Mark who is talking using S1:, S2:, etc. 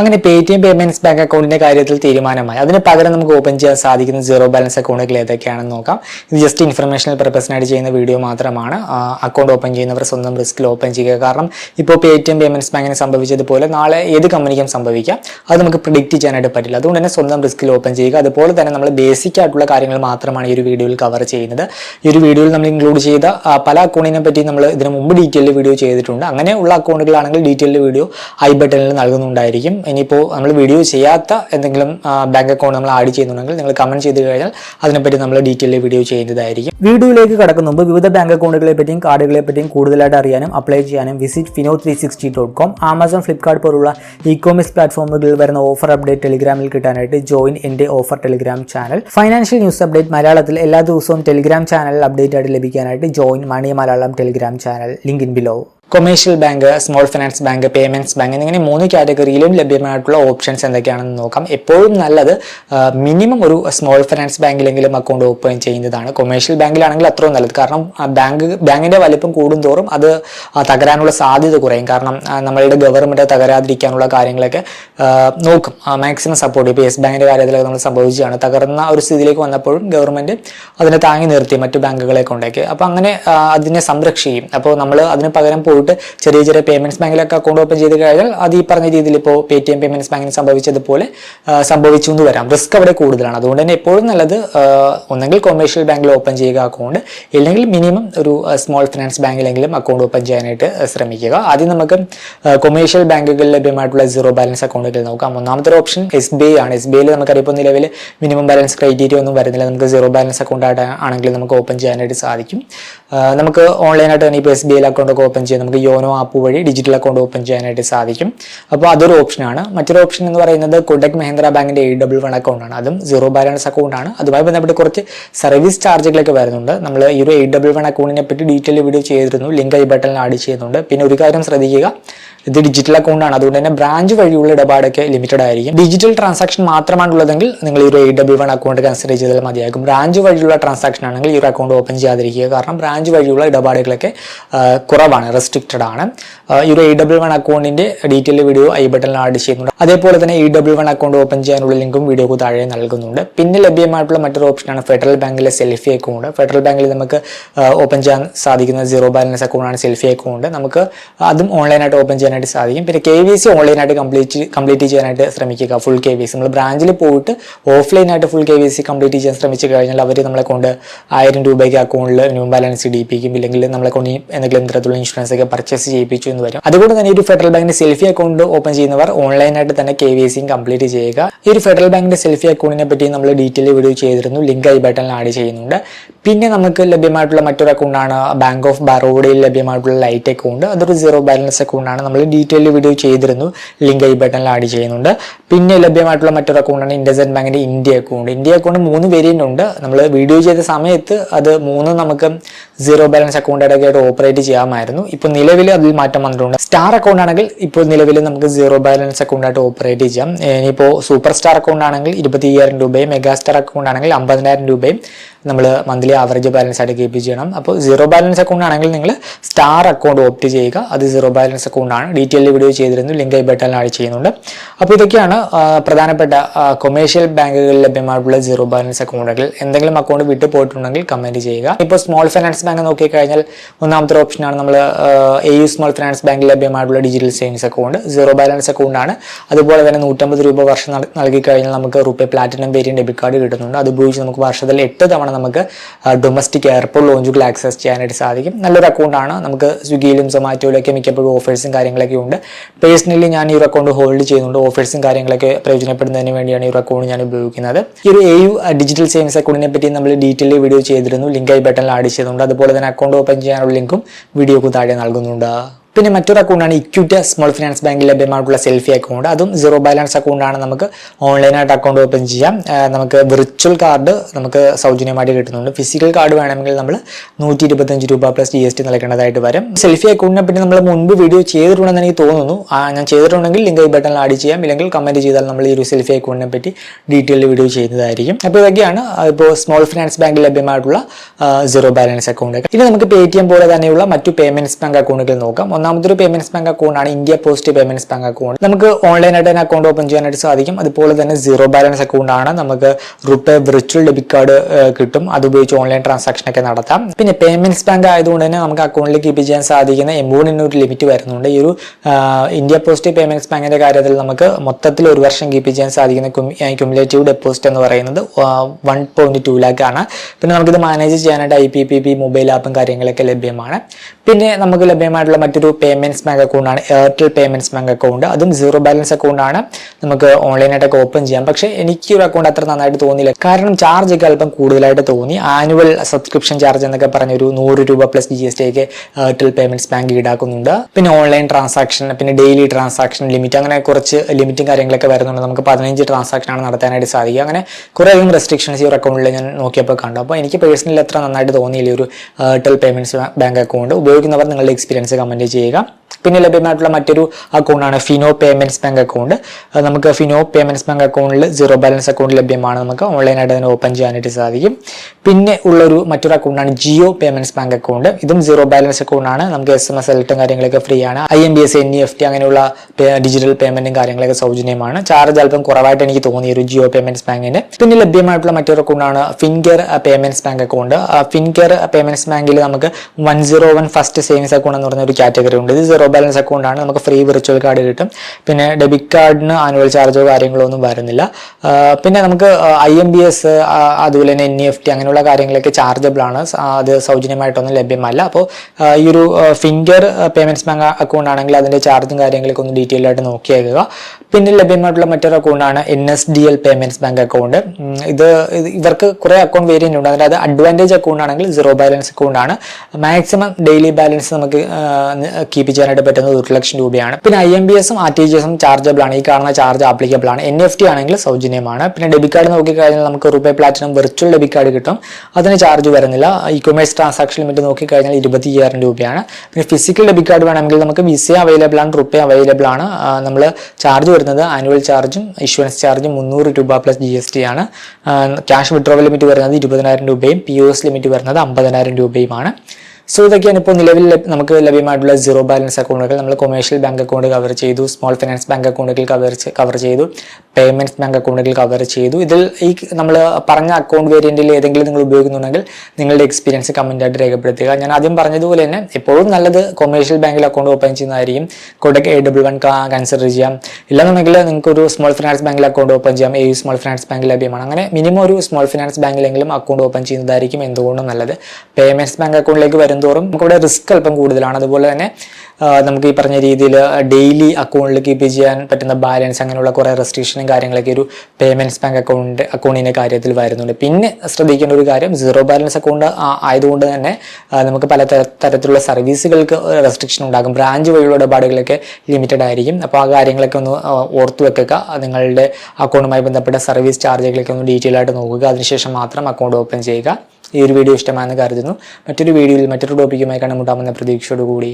S1: അങ്ങനെ Paytm payments bank അക്കൗണ്ടിന്റെ കാര്യത്തിൽ തീരുമാനമായി. അതിന് പകരം നമുക്ക് ഓപ്പൺ ചെയ്യാൻ സാധിക്കുന്ന സീറോ ബാലൻസ് അക്കൗണ്ടുകൾ ഏതൊക്കെയാണെന്ന് നോക്കാം. ഇത് ജസ്റ്റ് ഇൻഫർമേഷണൽ പർപ്പസിനായിട്ട് ചെയ്യുന്ന വീഡിയോ മാത്രമാണ്. അക്കൗണ്ട് ഓപ്പൺ ചെയ്യുന്നവർ സ്വന്തം റിസ്കിൽ ഓപ്പൺ ചെയ്യുക. കാരണം ഇപ്പോൾ പേ ടി എം പേയ്മെന്റ്സ് ബാങ്കിന് സംഭവിച്ചതുപോലെ നാളെ ഏത് കമ്പനിക്കും സംഭവിക്കാം. അത് നമുക്ക് പ്രിഡിക്റ്റ് ചെയ്യാനായിട്ട് പറ്റില്ല. അതുകൊണ്ട് തന്നെ സ്വന്തം റിസ്കിൽ ഓപ്പൺ ചെയ്യുക. അതുപോലെ തന്നെ നമ്മൾ ബേസിക് ആയിട്ടുള്ള കാര്യങ്ങൾ മാത്രമാണ് ഈ ഒരു വീഡിയോയിൽ കവർ ചെയ്യുന്നത്. ഈ ഒരു വീഡിയോയിൽ നമ്മൾ ഇൻക്ലൂഡ് ചെയ്ത പല അക്കൗണ്ടിനെ പറ്റി നമ്മൾ ഇതിനു മുമ്പ് ഡീറ്റെയിൽ വീഡിയോ ചെയ്തിട്ടുണ്ട്. അങ്ങനെയുള്ള അക്കൗണ്ടുകളാണെങ്കിൽ ഡീറ്റെയിൽ വീഡിയോ ഐ ബട്ടണിൽ നൽകുന്നുണ്ടായിരിക്കും. ഇനിയിപ്പോൾ നമ്മൾ വീഡിയോ ചെയ്യാത്ത എന്തെങ്കിലും ബാങ്ക് അക്കൗണ്ട് നമ്മൾ ആഡ് ചെയ്യുന്നുണ്ടെങ്കിൽ നിങ്ങൾ കമന്റ് ചെയ്ത് കഴിഞ്ഞാൽ അതിനെപ്പറ്റി നമ്മൾ ഡീറ്റെയിൽ വീഡിയോ ചെയ്യുന്നതായിരിക്കും. വീഡിയോയിലേക്ക് കടക്കുന്ന മുമ്പ് വിവിധ ബാങ്ക് അക്കൗണ്ടുകളെ പറ്റിയും കാർഡുകളെ പറ്റിയും കൂടുതലായിട്ട് അറിയാനും അപ്ലൈ ചെയ്യാനും visit Fino three sixty dot com Amazon Flipkart പോലുള്ള ഇ കോമേഴ്സ് പ്ലാറ്റ്ഫോമുകളിൽ വരുന്ന ഓഫർ അപ്ഡേറ്റ് ടെലിഗ്രാമിൽ കിട്ടാനായിട്ട് ജോയിൻ എന്റെ offer Telegram channel financial news update മലയാളത്തിൽ എല്ലാ ദിവസവും ടെലിഗ്രാം ചാനലിൽ അപ്ഡേറ്റ് ആയിട്ട് ലഭിക്കാനായിട്ട് join money Malayalam Telegram channel link in below commercial bank small finance bank payments bank എന്നിങ്ങനെ മൂന്ന് കാറ്റഗറിയിലും ലഭ്യമായിട്ടുള്ള ഓപ്ഷൻസ് എന്തൊക്കെയാണെന്ന് നോക്കാം. എപ്പോഴും നല്ലത് മിനിമം ഒരു സ്മോൾ ഫിനാൻസ് ബാങ്കിലെങ്കിലും അക്കൗണ്ട് ഓപ്പൺ ചെയ്യുന്നതാണ്. കൊമേഴ്ഷ്യൽ ബാങ്കിലാണെങ്കിൽ അത്രയും നല്ലത്. കാരണം ബാങ്ക് ബാങ്കിന്റെ വലിപ്പം കൂടുന്തോറും അത് തകരാനുള്ള സാധ്യത കുറയും. കാരണം നമ്മളുടെ ഗവൺമെന്റ് തകരാതിരിക്കാനുള്ള കാര്യങ്ങളൊക്കെ നോക്കും. മാക്സിമം സപ്പോർട്ട് ഇപ്പോൾ യെസ് ബാങ്കിന്റെ കാര്യത്തിലൊക്കെ നമ്മൾ സംഭവിച്ചതാണ്. തകർന്ന ഒരു സ്ഥിതിയിലേക്ക് വന്നപ്പോഴും ഗവൺമെന്റ് അതിനെ താങ്ങി നിർത്തി മറ്റു ബാങ്കുകളെ കൊണ്ടേക്ക്. അപ്പോൾ അങ്ങനെ അതിനെ സംരക്ഷിക്കും. അപ്പോൾ നമ്മൾ അതിന് പകരം പോയിട്ട് ചെറിയ ചെറിയ പേയ്മെന്റ്സ് ബാങ്കിലൊക്കെ അക്കൗണ്ട് ഓപ്പൺ ചെയ്ത് കഴിഞ്ഞാൽ അത് ഈ പറഞ്ഞ രീതിയിൽ ഇപ്പോൾ പേ ടി എം പേയ്മെന്റ്സ് ബാങ്കിന് സംഭവിച്ചതുപോലെ സംഭവിച്ചു എന്ന് വരാം. റിസ്ക് അവിടെ കൂടുതലാണ്. അതുകൊണ്ട് തന്നെ എപ്പോഴും നല്ലത് ഒന്നെങ്കിൽ കൊമേഴ്ഷ്യൽ ബാങ്കിൽ ഓപ്പൺ ചെയ്യുക അക്കൗണ്ട് ഇല്ലെങ്കിൽ മിനിമം ഒരു സ്മോൾ ഫിനാൻസ് ബാങ്കിലെങ്കിലും അക്കൗണ്ട് ഓപ്പൺ ചെയ്യാനായിട്ട് ശ്രമിക്കുക. ആദ്യം നമുക്ക് കൊമേഴ്ഷ്യൽ ബാങ്കുകളിൽ ലഭ്യമായിട്ടുള്ള സീറോ ബാലൻസ് അക്കൗണ്ടുകൾ നോക്കാം. ഒന്നാമത്തെ ഓപ്ഷൻ എസ് ബി ഐ ആണ്. എസ് ബി ഐയിൽ നമുക്കറിയപ്പോൾ നിലവിൽ മിനിമം ബാലൻസ് ക്രൈറ്റീരിയ ഒന്നും വരുന്നില്ല. നമുക്ക് സീറോ ബാലൻസ് അക്കൗണ്ട് ആണെങ്കിൽ നമുക്ക് ഓപ്പൺ ചെയ്യാനായിട്ട് സാധിക്കും. നമുക്ക് ഓൺലൈനായിട്ട് തന്നെ ഇപ്പോൾ എസ് ബി ഐയിൽ അക്കൗണ്ട് ഒക്കെ ഓപ്പൺ ചെയ്യാം നമുക്ക് യോനോ ആപ്പ് വഴി ഡിജിറ്റൽ അക്കൗണ്ട് ഓപ്പൺ ചെയ്യാനായിട്ട് സാധിക്കും. അപ്പോൾ അതൊരു ഓപ്ഷനാണ് മറ്റൊരു ഓപ്ഷൻ എന്ന് പറയുന്നത് കൊടക് മഹേന്ദ്ര ബാങ്കിന്റെ എ ഡബിൾ വൺ അക്കൗണ്ട് ആണ്. അതും സീറോ ബാലൻസ് അക്കൗണ്ടാണ് അതുമായി ബന്ധപ്പെട്ട് കുറച്ച് സർവീസ് ചാർജുകളൊക്കെ വരുന്നുണ്ട്. നമ്മൾ ഈ ഒരു എ ഡബിൾ വൺ അക്കൗണ്ടിനെ പറ്റി ഡീറ്റെയിൽ വീഡിയോ ചെയ്തിരുന്നു. ലിങ്ക് ഐ ബട്ടണിൽ ആഡ് ചെയ്യുന്നുണ്ട്. പിന്നെ ഒരു കാര്യം ശ്രദ്ധിക്കുക. ഇത് ഡിജിറ്റൽ അക്കൗണ്ടാണ് അതുകൊണ്ട് തന്നെ ബ്രാഞ്ച് വഴിയുള്ള ഇടപാടൊക്കെ ലിമിറ്റഡ് ആയിരിക്കും. ഡിജിറ്റൽ ട്രാൻസാക്ഷൻ മാത്രമാണ് ഉള്ളതെങ്കിൽ നിങ്ങൾ ഈ ഒരു A double one account consider ചെയ്താൽ മതിയാകും. ബ്രാഞ്ച് വഴിയുള്ള ട്രാൻസാക്ഷൻ ആണെങ്കിൽ ഈ ഒരു അക്കൗണ്ട് ഓപ്പൺ ചെയ്യാതിരിക്കുക. കാരണം ബ്രാഞ്ച് വഴിയുള്ള ഇടപാടുകളൊക്കെ കുറവാണ്. കുറവാണ് റെസ്ട്രിക്റ്റഡ് ആണ്. ഈ ഒരു എ ഡബ്ല്യു വൺ അക്കൗണ്ടിന്റെ ഡീറ്റെയിൽ വീഡിയോ ഐ ബട്ടണിൽ ആഡ് ചെയ്യുന്നുണ്ട്. അതേപോലെ തന്നെ E W one account open ചെയ്യാനുള്ള ലിങ്കും വീഡിയോക്ക് താഴെ നൽകുന്നുണ്ട്. പിന്നെ ലഭ്യമായിട്ടുള്ള മറ്റൊരു ഓപ്ഷനാണ് ഫെഡറൽ ബാങ്കിലെ സെൽഫി അക്കൗണ്ട് ഫെഡറൽ ബാങ്കിൽ നമുക്ക് ഓപ്പൺ ചെയ്യാൻ സാധിക്കുന്ന സീറോ ബാലൻസ് അക്കൗണ്ടാണ് സെൽഫി അക്കൗണ്ട് നമുക്ക് അതും ഓൺലൈനായിട്ട് ഓപ്പൺ ചെയ്യാനായിട്ട് സാധിക്കും. പിന്നെ കെ വി സി ഓൺലൈനായിട്ട് കംപ്ലീറ്റ് കംപ്ലീറ്റ് ചെയ്യാനായിട്ട് ശ്രമിക്കുക. ഫുൾ കെ വി സി നമ്മൾ ബ്രാഞ്ചിൽ പോയിട്ട് ഓഫ്ലൈനായിട്ട് full K V C complete ചെയ്യാൻ ശ്രമിച്ചു കഴിഞ്ഞാൽ അവർ നമ്മളെ കൊണ്ട് ആയിരം രൂപയ്ക്ക് അക്കൗണ്ടിൽ ന്യൂ ബാലൻസ് ഇടിപ്പിക്കും ഇല്ലെങ്കിൽ നമ്മളെ കൊണ്ട് എന്തെങ്കിലും തരത്തിലുള്ള ഇൻഷുറൻസ് ഒക്കെ പർച്ചേസ് ചെയ്യിപ്പിച്ചു എന്ന് വരും. അതുകൊണ്ട് തന്നെ ഒരു ഫെഡറൽ ബാങ്കിന്റെ സെൽഫി അക്കൗണ്ട് ഓപ്പൺ ചെയ്യുന്നവർ ഓൺലൈനായിട്ട് തന്നെ കെ വി സിയും കംപ്ലീറ്റ് ചെയ്യുക. ഈ ഒരു ഫെഡറൽ ബാങ്കിന്റെ സെൽഫി അക്കൗണ്ടിനെ പറ്റി നമ്മൾ ഡീറ്റെയിൽ വീഡിയോ ചെയ്തിരുന്നു. ലിങ്ക് ഐ ബട്ടണിൽ ആഡ് ചെയ്യുന്നുണ്ട്. പിന്നെ നമുക്ക് ലഭ്യമായിട്ടുള്ള മറ്റൊരു അക്കൗണ്ടാണ് ബാങ്ക് ഓഫ് ബറോഡയിൽ ലഭ്യമായിട്ടുള്ള ലൈറ്റ് അക്കൗണ്ട് അതൊരു സീറോ ബാലൻസ് അക്കൗണ്ടാണ് നമ്മൾ ഡീറ്റെയിൽ വീഡിയോ ചെയ്തിരുന്നു. ലിങ്ക് ഐ ബട്ടണിൽ ആഡ് ചെയ്യുന്നുണ്ട്. പിന്നെ ലഭ്യമായിട്ടുള്ള മറ്റൊരു അക്കൗണ്ടാണ് ഇൻഡസൻ ബാങ്കിന്റെ ഇന്ത്യ അക്കൗണ്ട് ഇന്ത്യ അക്കൗണ്ട് മൂന്ന് വേരിയന്റ് ഉണ്ട്. നമ്മൾ വീഡിയോ ചെയ്ത സമയത്ത് അത് മൂന്ന് നമുക്ക് സീറോ ബാലൻസ് അക്കൗണ്ട് ഇടയ്ക്കായിട്ട് ഓപ്പറേറ്റ് ചെയ്യാമായിരുന്നു. ഇപ്പോൾ നിലവിൽ അതിൽ മാറ്റം വന്നിട്ടുണ്ട്. സ്റ്റാർ അക്കൗണ്ട് ആണെങ്കിൽ ഇപ്പോൾ നിലവിൽ നമുക്ക് സീറോ ബാലൻസ് അക്കൗണ്ട് ആയിട്ട് ഓപ്പറേറ്റ് ചെയ്യാം. ഇനിയിപ്പോൾ സൂപ്പർ സ്റ്റാർ അക്കൗണ്ട് ആണെങ്കിൽ ഇരുപത്തി അയ്യായിരം രൂപയും മെഗാ സ്റ്റാർ അക്കൗണ്ട് ആണെങ്കിൽ അമ്പതിനായിരം രൂപയും നമ്മൾ മന്ത്ലി ആവറേജ് ബാലൻസ് ആയിട്ട് കീപ്പ് ചെയ്യണം. അപ്പോൾ സീറോ ബാലൻസ് അക്കൗണ്ട് ആണെങ്കിൽ നിങ്ങൾ സ്റ്റാർ അക്കൗണ്ട് ഓപ്റ്റ് ചെയ്യുക. അത് സീറോ ബാലൻസ് അക്കൗണ്ട് ആണ്. ഡീറ്റെയിൽ വീഡിയോ ചെയ്തിരുന്നു. ലിങ്ക് ഐ ബട്ടണിൽ ആഡ് ചെയ്യുന്നുണ്ട്. അപ്പോൾ ഇതൊക്കെയാണ് പ്രധാനപ്പെട്ട കൊമേഴ്ഷ്യൽ ബാങ്കുകളിൽ ലഭ്യമായിട്ടുള്ള സീറോ ബാലൻസ് അക്കൗണ്ടുകൾ എന്തെങ്കിലും അക്കൗണ്ട് വിട്ടു പോയിട്ടുണ്ടെങ്കിൽ കമന്റ് ചെയ്യുക. ഇപ്പോൾ സ്മോൾ ഫൈനാൻസ് ബാങ്ക് നോക്കിക്കഴിഞ്ഞാൽ ഒന്നാമത്തെ ഓപ്ഷനാണ് നമ്മൾ എ യു സ്മോൾ ഫിനാൻസ് ബാങ്കിൽ ലഭ്യമായിട്ടുള്ള digital savings account zero balance account ആണ്. അതുപോലെ തന്നെ നൂറ്റമ്പത് രൂപ വർഷം നൽകി കഴിഞ്ഞാൽ നമുക്ക് RuPay platinum variant debit card കിട്ടുന്നുണ്ട്. അത് ഉപയോഗിച്ച് നമുക്ക് വർഷത്തിൽ എട്ട് തവണ നമുക്ക് ഡൊമസ്റ്റിക് എയർപോർട്ട് ലോഞ്ചുകൾ ആക്സസ് ചെയ്യാനായിട്ട് സാധിക്കും. നല്ലൊരു അക്കൗണ്ടാണ് നമുക്ക് സ്വിഗ്ഗിയിലും സൊമാറ്റോയിലൊക്കെ മിക്കപ്പോഴും ഓഫേഴ്സും കാര്യങ്ങളൊക്കെ ഉണ്ട്. പേഴ്സണലി ഞാൻ ഈ ഒരു അക്കൗണ്ട് ഹോൾഡ് ചെയ്യുന്നുണ്ട്. ഓഫേഴ്സും കാര്യങ്ങളൊക്കെ പ്രയോജനപ്പെടുന്നതിന് വേണ്ടിയാണ് ഈ ഒരു അക്കൗണ്ട് ഞാൻ ഉപയോഗിക്കുന്നത്. ഈ ഒരു എ യു ഡിജിറ്റൽ സേവിങ്സ് അക്കൗണ്ടിനെ പറ്റി നമ്മൾ ഡീറ്റെയിൽ വീഡിയോ ചെയ്തിരുന്നു. ലിങ്ക് ഐ ബട്ടണിൽ ആഡ് ചെയ്തിട്ടുണ്ട്. അതുപോലെ തന്നെ അക്കൗണ്ട് ഓപ്പൺ ചെയ്യാനുള്ള ലിങ്കും വീഡിയോക്ക് താഴെ നൽകുന്നുണ്ട് പിന്നെ മറ്റൊരു അക്കൗണ്ടാണ് ഇക്വിറ്റ സ്മോൾ ഫിനാൻസ് ബാങ്കിൽ ലഭ്യമായിട്ടുള്ള സെൽഫി അക്കൗണ്ട് അതും സീറോ ബാലൻസ് അക്കൗണ്ടാണ് നമുക്ക് ഓൺലൈനായിട്ട് അക്കൗണ്ട് ഓപ്പൺ ചെയ്യാം. നമുക്ക് വിർച്വൽ കാർഡ് നമുക്ക് സൗജന്യമായിട്ട് കിട്ടുന്നുണ്ട്. ഫിസിക്കൽ കാർഡ് വേണമെങ്കിൽ നമ്മൾ നൂറ്റി ഇരുപത്തഞ്ച് രൂപ പ്ലസ് ജി എസ് ടി നൽകേണ്ടതായിട്ട് വരും. സെൽഫി അക്കൗണ്ടിനെ പറ്റി നമ്മൾ മുൻപ് വീഡിയോ ചെയ്തിട്ടുണ്ടെന്ന് എനിക്ക് തോന്നുന്നു. ഞാൻ ചെയ്തിട്ടുണ്ടെങ്കിൽ ലിങ്ക് ഈ ബട്ടണിൽ ആഡ് ചെയ്യാം. ഇല്ലെങ്കിൽ കമന്റ് ചെയ്താൽ നമ്മൾ ഈ ഒരു സെൽഫി അക്കൗണ്ടിനെ പറ്റി ഡീറ്റെയിൽ വീഡിയോ ചെയ്യുന്നതായിരിക്കും അപ്പോൾ ഇതൊക്കെയാണ് ഇപ്പോൾ സ്മോൾ ഫിനാൻസ് ബാങ്കിൽ ലഭ്യമായിട്ടുള്ള സീറോ ബാലൻസ് അക്കൗണ്ട് ഇനി നമുക്ക് പേ പോലെ തന്നെയുള്ള മറ്റു പേയ്മെന്റ്സ് ബാങ്ക് അക്കൗണ്ടുകൾ നോക്കാം. ഒന്നാമത്തെ ഒരു പേയ്മെന്റ്സ് ബാങ്ക് ആണ് India post payments bank account നമുക്ക് ഓൺലൈനായിട്ട് തന്നെ അക്കൗണ്ട് ഓപ്പൺ ചെയ്യാനായിട്ട് സാധിക്കും. അതുപോലെ തന്നെ സീറോ ബാലൻസ് അക്കൗണ്ട് ആണ്. നമുക്ക് റുപ്പേ വിർച്വൽ ഡെബിറ്റ് കാർഡ് കിട്ടും. അത് ഉപയോഗിച്ച് ഓൺലൈൻ ട്രാൻസാക്ഷൻ ഒക്കെ നടത്താം. പിന്നെ പേയ്മെന്റ്സ് ബാങ്ക് ആയതുകൊണ്ട് തന്നെ നമുക്ക് അക്കൗണ്ടിൽ കീപ്പ് ചെയ്യാൻ സാധിക്കുന്ന എമൗണ്ടിന് ഒരു ലിമിറ്റ് വരുന്നുണ്ട്. ഈ ഒരു ഇന്ത്യ പോസ്റ്റ് പേയ്മെന്റ്സ് ബാങ്കിന്റെ കാര്യത്തിൽ നമുക്ക് മൊത്തത്തിൽ ഒരു വർഷം കീപ്പ് ചെയ്യാൻ സാധിക്കുന്ന ക്യുമുലേറ്റീവ് ഡെപ്പോസിറ്റ് എന്ന് പറയുന്നത് വൺ പോയിന്റ് ടു ലാക്ക് ആണ്. പിന്നെ നമുക്കിത് മാനേജ് ചെയ്യാനായിട്ട് I P P P mobile ആപ്പും കാര്യങ്ങളൊക്കെ ലഭ്യമാണ്. പിന്നെ നമുക്ക് ലഭ്യമായിട്ടുള്ള മറ്റൊരു പേയ്മെന്റ്സ് ബാങ്ക് അക്കൗണ്ടാണ് എയർടെൽ പേയ്മെന്റ്സ് ബാങ്ക് അക്കൗണ്ട് അതും സീറോ ബാലൻസ് അക്കൗണ്ടാണ് നമുക്ക് ഓൺലൈനായിട്ടൊക്കെ ഓപ്പൺ ചെയ്യാം. പക്ഷേ എനിക്ക് ഒരു അക്കൗണ്ട് അത്ര നന്നായിട്ട് തോന്നിയില്ല. കാരണം ചാർജ് ഒക്കെ അല്പം കൂടുതലായിട്ട് തോന്നി. ആനുവൽ സബ്സ്ക്രിപ്ഷൻ ചാർജ് എന്നൊക്കെ പറഞ്ഞ ഒരു നൂറ് രൂപ പ്ലസ് ജി എസ് ടി ഒക്കെ എയർടെൽ പേയ്മെന്റ്സ് ബാങ്ക് ഈടാക്കുന്നുണ്ട്. പിന്നെ ഓൺലൈൻ ട്രാൻസാക്ഷൻ പിന്നെ ഡെയിലി ട്രാൻസാക്ഷൻ ലിമിറ്റ് അങ്ങനെ കുറച്ച് ലിമിറ്റും കാര്യങ്ങളൊക്കെ വരുന്നുണ്ട്. നമുക്ക് പതിനഞ്ച് ട്രാൻസാക്ഷൻ ആണ് നടത്താനായിട്ട് സാധിക്കുക. അങ്ങനെ കുറേ അധികം റെസ്ട്രിക്ഷൻസ് ഈ ഒരു അക്കൗണ്ടിൽ ഞാൻ നോക്കിയപ്പോൾ കണ്ടു. അപ്പോൾ എനിക്ക് പേഴ്സണലി അത്ര നന്നായിട്ട് തോന്നിയില്ല ഒരു എയർടെൽ പേയ്മെന്റ്സ് ബാങ്ക് അക്കൗണ്ട് ഉപയോഗിക്കുന്നവർ നിങ്ങളുടെ എക്സ്പീരിയൻസ് കമന്റ് ചെയ്യുക. Lega പിന്നെ ലഭ്യമായിട്ടുള്ള മറ്റൊരു അക്കൗണ്ടാണ് ഫിനോ പേയ്മെന്റ്സ് ബാങ്ക് അക്കൗണ്ട് നമുക്ക് ഫിനോ പേയ്മെന്റ്സ് ബാങ്ക് അക്കൗണ്ടിൽ സീറോ ബാലൻസ് അക്കൗണ്ട് ലഭ്യമാണ്. നമുക്ക് ഓൺലൈനായിട്ട് അതിനെ ഓപ്പൺ ചെയ്യാനായിട്ട് സാധിക്കും. പിന്നെ ഉള്ളൊരു മറ്റൊരു അക്കൗണ്ടാണ് ജിയോ പേയ്മെന്റ്സ് ബാങ്ക് അക്കൗണ്ട് ഇതും സീറോ ബാലൻസ് അക്കൗണ്ടാണ് നമുക്ക് എസ് എം എസ് അലർട്ടും കാര്യങ്ങളൊക്കെ ഫ്രീ ആണ്. I M B S N E F T അങ്ങനെയുള്ള ഡിജിറ്റൽ പേയ്മെന്റും കാര്യങ്ങളൊക്കെ സൗജന്യമാണ്. ചാർജ് അല്പം കുറവായിട്ട് എനിക്ക് തോന്നിയ ഒരു ജിയോ പേയ്മെന്റ്സ് ബാങ്കിന് പിന്നെ ലഭ്യമായിട്ടുള്ള മറ്റൊരു അക്കൗണ്ടാണ് Fincare payments bank account Fincare payments ബാങ്കിൽ നമുക്ക് one zero one first savings account എന്ന് പറഞ്ഞ ഒരു കാറ്റഗറി ഉണ്ട്. ഇത് സീറോ ബാലൻസ് അക്കൗണ്ട് ആണ്. നമുക്ക് ഫ്രീ വിർച്വൽ കാർഡ് കിട്ടും. പിന്നെ ഡെബിറ്റ് കാർഡിന് ആനുവൽ ചാർജോ കാര്യങ്ങളോ ഒന്നും വരുന്നില്ല. പിന്നെ നമുക്ക് ഐ എം ബി എസ് അതുപോലെ തന്നെ എൻ ഇ എഫ് ടി അങ്ങനെയുള്ള കാര്യങ്ങളൊക്കെ ചാർജബിൾ ആണ്. അത് സൗജന്യമായിട്ടൊന്നും ലഭ്യമല്ല. അപ്പോൾ ഈ ഒരു ഫിംഗർ പേയ്മെന്റ്സ് ബാങ്ക് അക്കൗണ്ട് ആണെങ്കിൽ അതിന്റെ ചാർജും കാര്യങ്ങളൊക്കെ ഒന്ന് ഡീറ്റെയിൽ ആയിട്ട് നോക്കിയേക്കുക പിന്നെ ലഭ്യമായിട്ടുള്ള മറ്റൊരു അക്കൗണ്ടാണ് N S D L payments bank account ഇത് ഇവർക്ക് കുറെ അക്കൗണ്ട് വേരിയന്റ് ഉണ്ട്. അതായത് അത് അഡ്വാന്റേജ് അക്കൗണ്ട് ആണെങ്കിൽ സീറോ ബാലൻസ് അക്കൗണ്ട് ആണ്. മാക്സിമം ഡെയിലി ബാലൻസ് നമുക്ക് കീപ്പ് ചെയ്യാനായിട്ട് പറ്റുന്നത് ഒരു ലക്ഷം രൂപയാണ്. പിന്നെ ഐ എം ബി എസും ആർ ടി ജി എസും ചാർജബിൾ ആണ്. ഈ കാണുന്ന ചാർജ് ആപ്ലിക്കബിൾ ആണ്. എൻ എഫ് ടി ആണെങ്കിൽ സൗജന്യമാണ്. പിന്നെ ഡെബിറ്റ് കാർഡ് നോക്കിക്കഴിഞ്ഞാൽ നമുക്ക് RuPay platinum virtual debit card കിട്ടും. അതിന് ചാർജ് വരുന്നില്ല. ഇ കൊമേഴ്സ് ട്രാൻസാക്ഷൻ ലിമിറ്റ് നോക്കിക്കഴിഞ്ഞാൽ ഇരുപത്തി അയ്യായിരം രൂപയാണ്. പിന്നെ ഫിസിക്കൽ ഡെബിറ്റ് കാർഡ് വേണമെങ്കിൽ നമുക്ക് വിസ അവൈലബിൾ ആണ് റുപ്പേ അവൈലബിൾ ആണ്. നമ്മൾ ചാർജ് വരുന്നത് ആനുവൽ ചാർജും ഇഷ്യൂറൻസ് ചാർജും മുന്നൂറ് രൂപ പ്ലസ് ജി എസ് ടി ആണ്. ക്യാഷ് വിഡ്രോവൽ ലിമിറ്റ് വരുന്നത് ഇരുപതിനായിരം രൂപയും പി ഒ എസ് ലിമിറ്റ് വരുന്നത് അമ്പതിനായിരം രൂപയുമാണ്. സോ ഇതൊക്കെയാണ് ഇപ്പോൾ നിലവിൽ നമുക്ക് ലഭ്യമായിട്ടുള്ള സീറോ ബാലൻസ് അക്കൗണ്ടുകൾ നമ്മൾ കൊമേഴ്ഷ്യൽ ബാങ്ക് അക്കൗണ്ട് കവർ ചെയ്തു സ്മോൾ ഫിനാൻസ് ബാങ്ക് അക്കൗണ്ടുകൾ കവർ കവർ ചെയ്തു. പേയ്മെന്റ്സ് ബാങ്ക് അക്കൗണ്ടുകൾ കവർ ചെയ്തു. ഇതിൽ ഈ നമ്മൾ പറഞ്ഞ അക്കൗണ്ട് വേരിയന്റിൽ ഏതെങ്കിലും നിങ്ങൾ ഉപയോഗിക്കുന്നുണ്ടെങ്കിൽ നിങ്ങളുടെ എക്സ്പീരിയൻസ് കമന്റ് ആയിട്ട് രേഖപ്പെടുത്തുക. ഞാൻ ആദ്യം പറഞ്ഞതുപോലെ തന്നെ എപ്പോഴും നല്ലത് കൊമേഴ്ഷ്യൽ ബാങ്കിൽ അക്കൗണ്ട് ഓപ്പൺ ചെയ്യുന്നതായിരിക്കും. Kotak A double one consider ചെയ്യാം. ഇല്ലെന്നുണ്ടെങ്കിൽ നിങ്ങൾക്ക് ഒരു സ്മോൾ ഫിനാൻസ് ബാങ്കിൽ അക്കൗണ്ട് ഓപ്പൺ ചെയ്യാം. ഏ സ്മോൾ ഫിനാൻസ് ബാങ്കിൽ ലഭ്യമാണ്. അങ്ങനെ മിനിമം ഒരു സ്മോൾ ഫിനാൻസ് ബാങ്കിലെങ്കിലും അക്കൗണ്ട് ഓപ്പൺ ചെയ്യുന്നതായിരിക്കും എന്തുകൊണ്ടും നല്ലത്. പേയ്മെന്റ്സ് ബാങ്ക് അക്കൗണ്ടിലേക്ക് വരുന്തോറും നമുക്കിവിടെ റിസ്ക് അല്പം കൂടുതലാണ്. അതുപോലെ തന്നെ നമുക്ക് ഈ പറഞ്ഞ രീതിയിൽ ഡെയിലി അക്കൗണ്ടിൽ കീപ്പ് ചെയ്യാൻ പറ്റുന്ന ബാലൻസ് അങ്ങനെയുള്ള കുറേ റെസ്ട്രിക്ഷനും കാര്യങ്ങളൊക്കെ ഒരു പേയ്മെന്റ്സ് ബാങ്ക് അക്കൗണ്ട് അക്കൗണ്ടിന്റെ കാര്യത്തിൽ വരുന്നുണ്ട്. പിന്നെ ശ്രദ്ധിക്കേണ്ട ഒരു കാര്യം സീറോ ബാലൻസ് അക്കൗണ്ട് ആയതുകൊണ്ട് തന്നെ നമുക്ക് പല തരത്തിലുള്ള സർവീസുകൾക്ക് റെസ്ട്രിക്ഷൻ ഉണ്ടാകും. ബ്രാഞ്ച് വഴിയുള്ള ഇടപാടുകളൊക്കെ ലിമിറ്റഡ് ആയിരിക്കും. അപ്പോൾ ആ കാര്യങ്ങളൊക്കെ ഒന്ന് ഓർത്തു വെക്കുക. നിങ്ങളുടെ അക്കൗണ്ടുമായി ബന്ധപ്പെട്ട സർവീസ് ചാർജുകളൊക്കെ ഒന്ന് ഡീറ്റെയിൽ ആയിട്ട് നോക്കുക. അതിനുശേഷം മാത്രം അക്കൗണ്ട് ഓപ്പൺ ചെയ്യുക. ഈ ഒരു വീഡിയോ ഇഷ്ടമാണെന്ന് കരുതുന്നു. മറ്റൊരു വീഡിയോയിൽ മറ്റൊരു ടോപ്പിക്കുമായി കണ്ടുമുട്ടാമെന്ന പ്രതീക്ഷയോടുകൂടി.